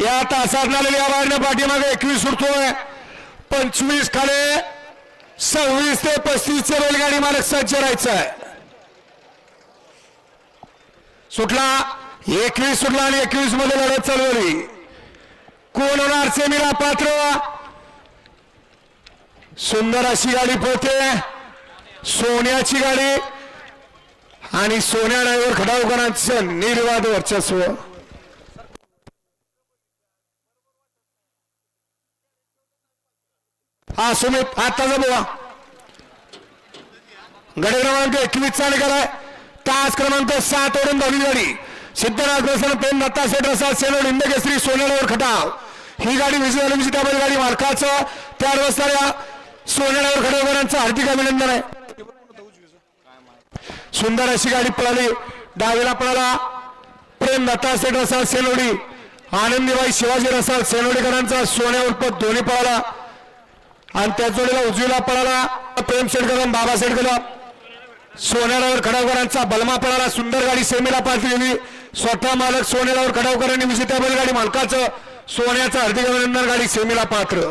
या तासात झालेल्या या वाढण्या पाठीमागे एकवीस सुटतोय पंचवीस खाले सव्वीस ते पस्तीस चे रेलगाडी मालक सज्ज राहायचं आहे सुटला एकवीस सुटला आणि एकवीसमध्ये लढत चालवली कोण होणार सेमीला पात्र? सुंदर अशी गाडी पोहते. सोन्याची गाडी आणि सोन्या ड्रायव्हर खडावकरांचं निर्वाद वर्चस्व. हा सुमित आताचा बोवा. गडे क्रमांक एकवीसचा निकाल आहे. तास क्रमांक सात वरून दहावी गाडी. सिद्धराज प्रसन्न प्रेम दत्ता सेठ रसाद सेलोड इंदकेसरी सोनेरावर खटाव. ही गाडी विजय झाली त्यामध्ये गाडी मालकाचं. त्या रस्त्याला सोनेरावर खटावकरांचं हार्दिक अभिनंदन आहे. सुंदर अशी गाडी पळाली. डावीला पळाला प्रेम दत्ता सेठ रसाद सेनोडी. आनंदीबाई शिवाजी रसाद सेनोडीकरांचा सोन्या उर्फत दोन्ही पळाला. आणि त्या जोडीला उजवीला पळाला. प्रेम शेडकरम बाबा शेडकरम सोन्यारावर खडावकरांचा बलमा पळाला. सुंदर गाडी सेमीला पाच गेली स्वतः मालक सोन्यारावर खडावकरांनी विजेत्या बैलगाडी मालकाचं सोन्याचं हार्दिक अभिनंदन. गाडी सेमीला पात्र.